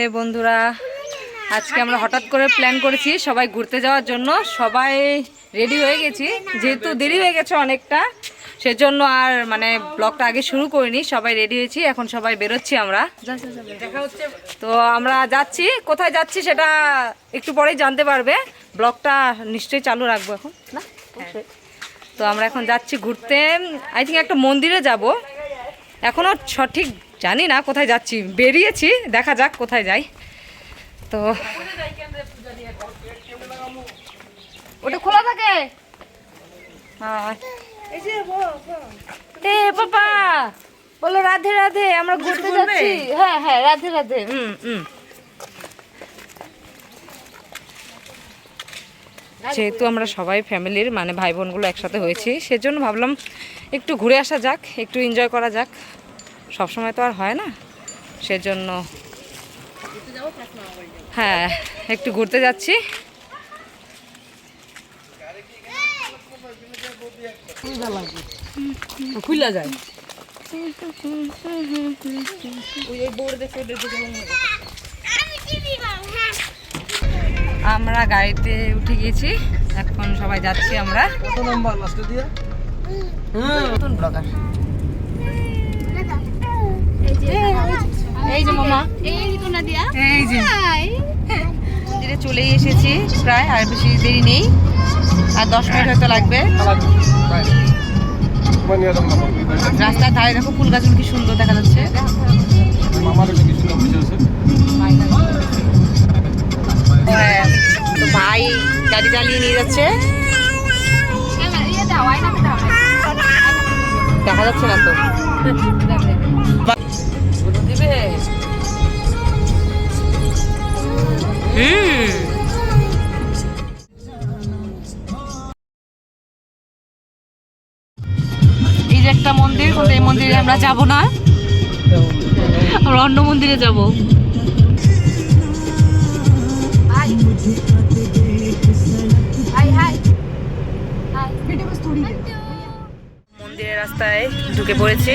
হে বন্ধুরা আজকে আমরা হঠাৎ করে প্ল্যান করেছি সবাই ঘুরতে যাওয়ার জন্য। সবাই রেডি হয়ে গেছি যেহেতু দেরি হয়ে গেছে অনেকটা সেজন্য আর মানে ব্লগটা আগে শুরু করিনি সবাই রেডি হয়েছি এখন সবাই বেরোচ্ছি আমরা। দেখা হচ্ছে। তো আমরা যাচ্ছি কোথায় যাচ্ছি সেটা একটু পরেই জানতে পারবে। ব্লগটা নিশ্চয়ই চালু রাখব এখন না? তো আমরা এখন যাচ্ছি ঘুরতে। আই থিঙ্ক একটা মন্দিরে যাব। এখনও সঠিক জানি না কোথায় যাচ্ছি বেরিয়েছি দেখা যাক কোথায় যাই। তো ওটা খোলা থাকে? হ্যাঁ। পাপা বলো রাধে রাধে আমরা ঘুরতে যাচ্ছি। হ্যাঁ হ্যাঁ রাধে রাধে হুম হুম। যেহেতু আমরা সবাই ফ্যামিলির মানে ভাই বোনগুলো একসাথে হয়েছি সেজন্য ভাবলাম একটু ঘুরে আসা যাক একটু এনজয় করা যাক। সবসময় তো আর হয় না সেজন্য হ্যাঁ একটু ঘুরতে যাচ্ছি। খুলা যায়। আমরা গাড়িতে উঠে গেছি এখন সবাই যাচ্ছি আমরা। কত নাম্বার? লাস্টে দিয়ে? নতুন ব্লগার। এই যে মামা। এই যে মন্দিরে চলেই এসেছি প্রায় আর বেশি দেরি নেই। আর দশ মিনিট হয়তো লাগবে। রাস্তার ধারে দেখো ফুল গাছগুলো কি সুন্দর দেখা যাচ্ছে। হ্যাঁ, ভাই গাড়ি চালিয়ে নিয়ে যাচ্ছে। দেখা যাচ্ছে না তো। দিবে? হুম। এই যে একটা মন্দির কিন্তু এই মন্দিরে আমরা যাব না। আমরা অন্য মন্দিরে যাব। মন্দিরের রাস্তায় ঢুকে পড়েছি।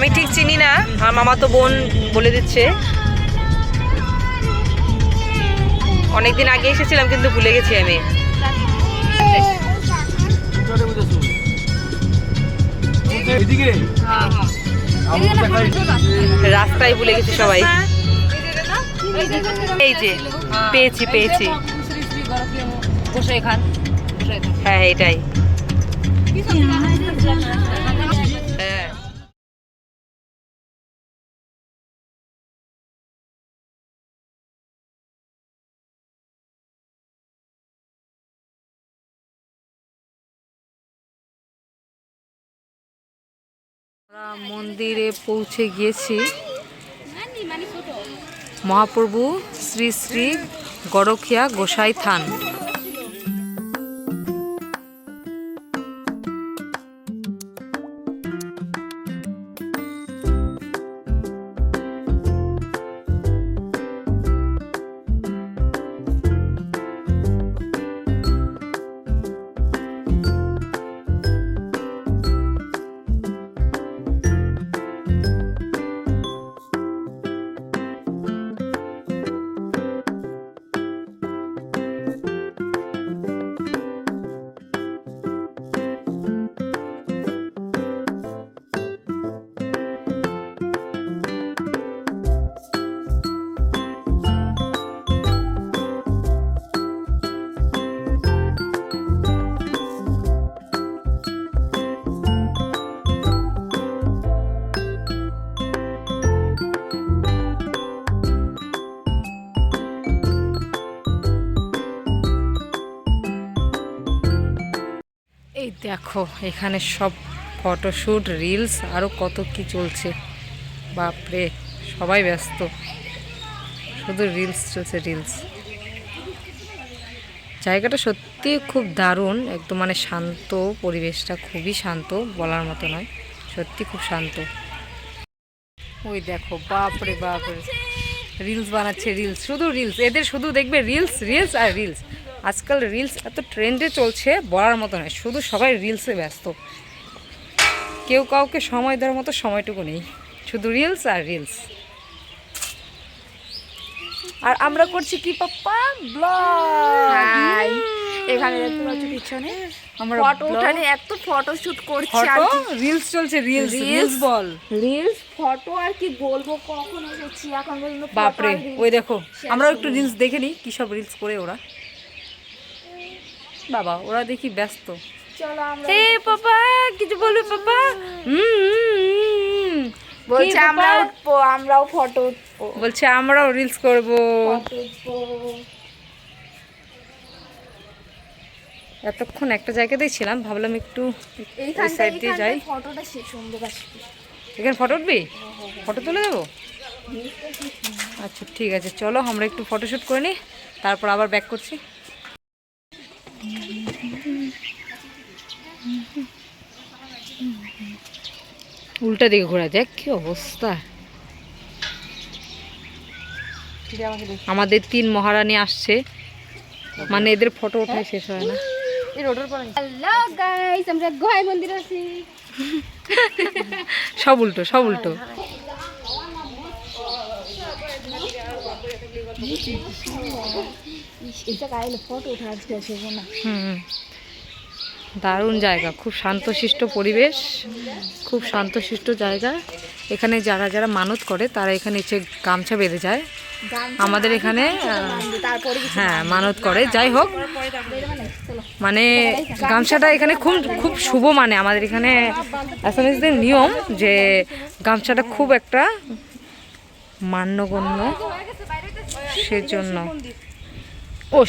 আমি ঠিক চিনি না আমার মামা তো বোন বলে দিচ্ছে। অনেকদিন আগে এসেছিলাম কিন্তু ভুলে গেছি আমি। রাস্তায় ভুলে গেছি সবাই। এই যে পেয়েছি পেয়েছি। হ্যাঁ এটাই। মন্দিরে পৌঁছে গিয়েছি। মহাপ্রভু শ্রী শ্রী গড়খিয়া গোসাই থান। দেখো, এখানে সব ফটোশ্যুট রিলস আরও কত কি চলছে। বাপরে, সবাই ব্যস্ত। শুধু রিলস চলছে, রিলস। জায়গাটা সত্যি খুব দারুণ, একদম মানে শান্ত, পরিবেশটা খুবই শান্ত, বলার মতো নয়। সত্যি খুব শান্ত। ওই দেখো, বাপরে বাপরে। রিলস বানাচ্ছে, রিলস। শুধু রিলস, এদের শুধু দেখবে রিলস রিলস আর রিলস। আজকাল রিলস এত ট্রেন্ডে চলছে বলার মতো নয়। শুধু সবাই রিলসে ব্যস্ত। কেউ কাউকে সময় দেওয়ার মতো সময়টুকু নেই। শুধু রিলস আর রিলস আর আমরা করছি কি পাপ্পা? ব্লগ এখানে দেখতে পাচ্ছ পিছনে আমরা ফটো উঠানে এত ফটো শুট করছি আর রিলস চলছে রিলস রিলস বল। রিলস ফটো আর কি বলব কখন এসেছি এখন বাপরে ওই দেখো আমরাও একটু রিলস দেখে নিই কী সব রিলস করে ওরা। বাবা ওরা দেখি ব্যস্ত। হে পাপা কিছু বলবে পাপা? হুম। বলছে আমরা উঠবো আমরাও ফটো উঠবো। বলছে আমরাও রিলস করব। এতক্ষণ একটা জায়গাতেই ছিলাম ভাবলাম একটু এইখানটা সাইড দিয়ে যাই। ফটোটা সে সুন্দর আসবে। এখানে ফটো উঠবি? ফটো তুলে দেবো? আচ্ছা ঠিক আছে চলো আমরা একটু ফটোশ্যুট করে নিই তারপর আবার ব্যাক করছি। উল্টা দিকে ঘোরা দেখ কি অবস্থা? আমাদের তিন মহারানী আসছে। মানে এদের ফটো ওঠাই শেষ হয় না। হ্যালো গাইস আমরা গোয়াই মন্দির আছি। সব উল্টো সব উল্টো। ফটো উঠে আজকে আসব না। হুম। দারুণ জায়গা, খুব শান্তশিষ্ট পরিবেশ, খুব শান্তশিষ্ট জায়গা। এখানে যারা যারা মানত করে, তারা এখানে এসে গামছা বেঁধে যায়। আমাদের এখানে হ্যাঁ মানত করে। যাই হোক মানে গামছাটা এখানে খুব খুব শুভ মানে। আমাদের এখানে অ্যাসামিসদের নিয়ম যে গামছাটা খুব একটা মান্যগণ্য সেজন্য। ও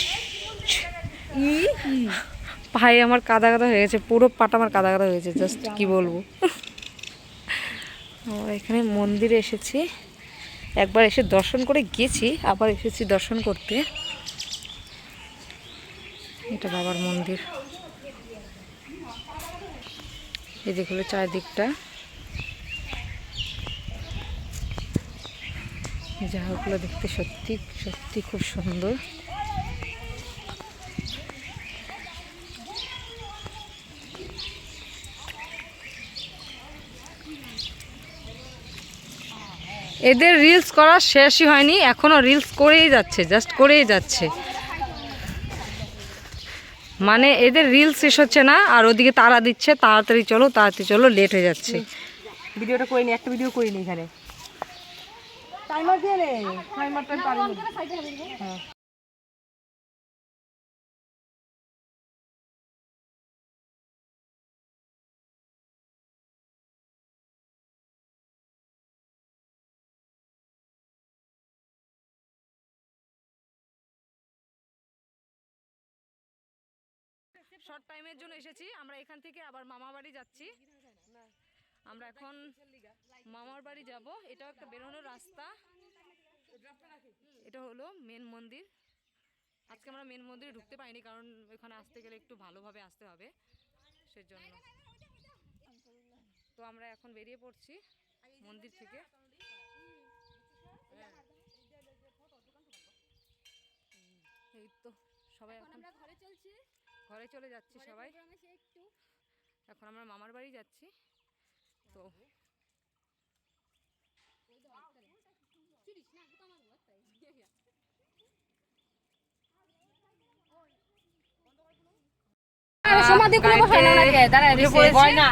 ভাই আমার কাদা কাদা হয়ে গেছে পুরো পাটা আমার কাদা কাদা হয়েছে জাস্ট কি বলব? আমরা এখানে মন্দিরে এসেছি। একবার এসে দর্শন করে গেছি আবার এসেছি দর্শন করতে। এটা বাবার মন্দির। এই দেখল চারিদিকটা। জায়গাগুলো দেখতে সত্যি সত্যি খুব সুন্দর। এদের রিলস করা শেষই হয়নি এখনও রিলস করেই যাচ্ছে জাস্ট করেই যাচ্ছে। মানে এদের রিলস শেষ হচ্ছে না আর ওদিকে তারা দিচ্ছে তাড়াতাড়ি চলো তাড়াতাড়ি চলো লেট হয়ে যাচ্ছে। ভিডিওটা করে নি একটা ভিডিও করে নি এখানে। টাইমার দিয়ে নে। টাইমারটা শর্ট টাইমের জন্য এসেছি। আমরা এখান থেকে আবার মামা বাড়ি যাচ্ছি। আমরা এখন মামার বাড়ি যাব। এটাও একটা বেরোনোর রাস্তা। এটা হলো মেন মন্দির। আজকে আমরা মেন মন্দিরে ঢুকতে পারিনি কারণ ওখানে আসতে গেলে একটু ভালোভাবে আসতে হবে। সেজন্য। তো আমরা এখন বেরিয়ে পড়ছি মন্দির থেকে। এই তো সবাই এখন ঘরে চলছি। ঘরে চলে যাচ্ছি সবাই। এখন আমরা মামার বাড়ি যাচ্ছি। তো সমাধি না নাকি? দাঁড়ায় ভয় না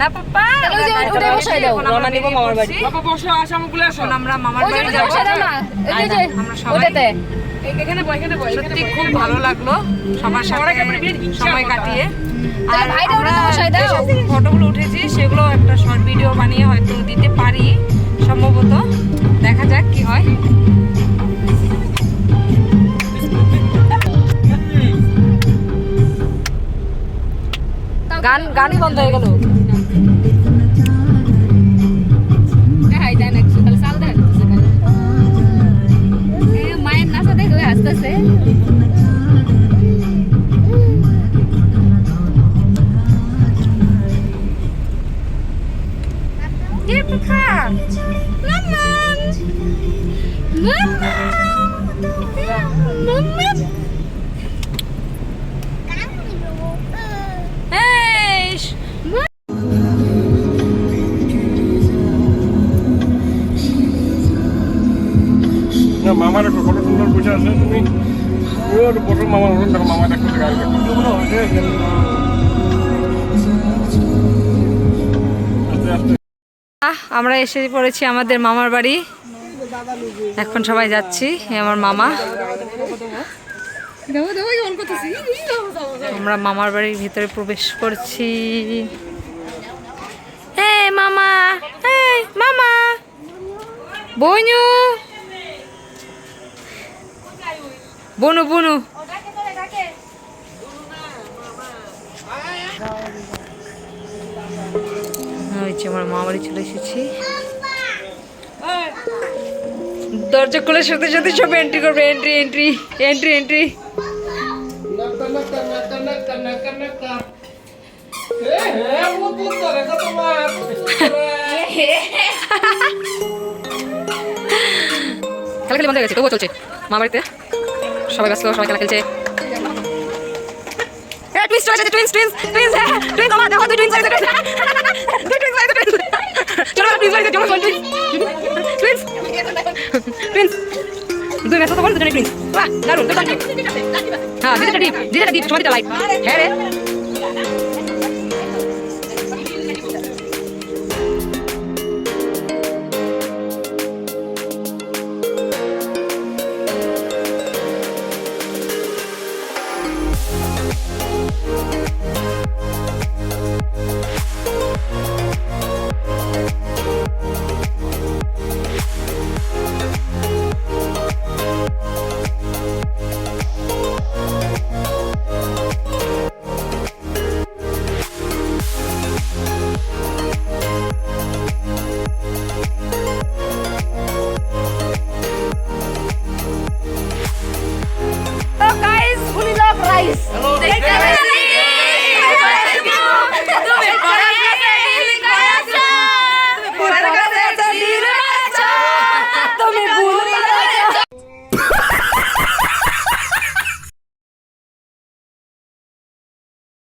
না পাপা ওটা বসাই দাও। এখন আমরা বেরিয়ে পড়ছি। বাবা বসো আসামগুলো আসো আমরা মামার বাড়ি যাব। আমরা সবাই ওটাতে। সত্যি খুব ভালো লাগল সবার সাথে সময় কাটিয়ে। আর আমরা। যেসব ফটোগুলো উঠেছি সেগুলো একটা শর্ট ভিডিও বানিয়ে হয়তো দিতে পারি সম্ভবত। দেখা যাক কি হয়। গান গানই বন্ধ হয়ে গেল। kasi. Dito ka! Naman! Naman! Naman! মামার একটু সুন্দর বসে আছে তুমি বসো, মামার মামা আমরা এসে পড়েছি আমাদের মামার বাড়ি। এখন সবাই যাচ্ছি আমার মামা। আমরা মামার বাড়ির ভিতরে প্রবেশ করছি। মামা মামা। বনু বনু বনু। ওই আমার মা বাড়ি চলে এসেছি। দরজা খোলার সাথে সাথে সব এন্ট্রি করবে এন্ট্রি এন্ট্রি এন্ট্রি এন্ট্রি খেলা খেলে বন্ধ হয়ে গেছে, তবুও চলছে। মা বাড়িতে? সবাই ব্যস্ত সবাই খেলা খেলছে হ্যাঁ টুইন্স চলে টুইন্স টুইন্স টুইন্স হ্যাঁ টুইন্স আমার দেখো দুই হ্যাঁ দিদিটা ডিপ সবাই লাইট হ্যাঁ রে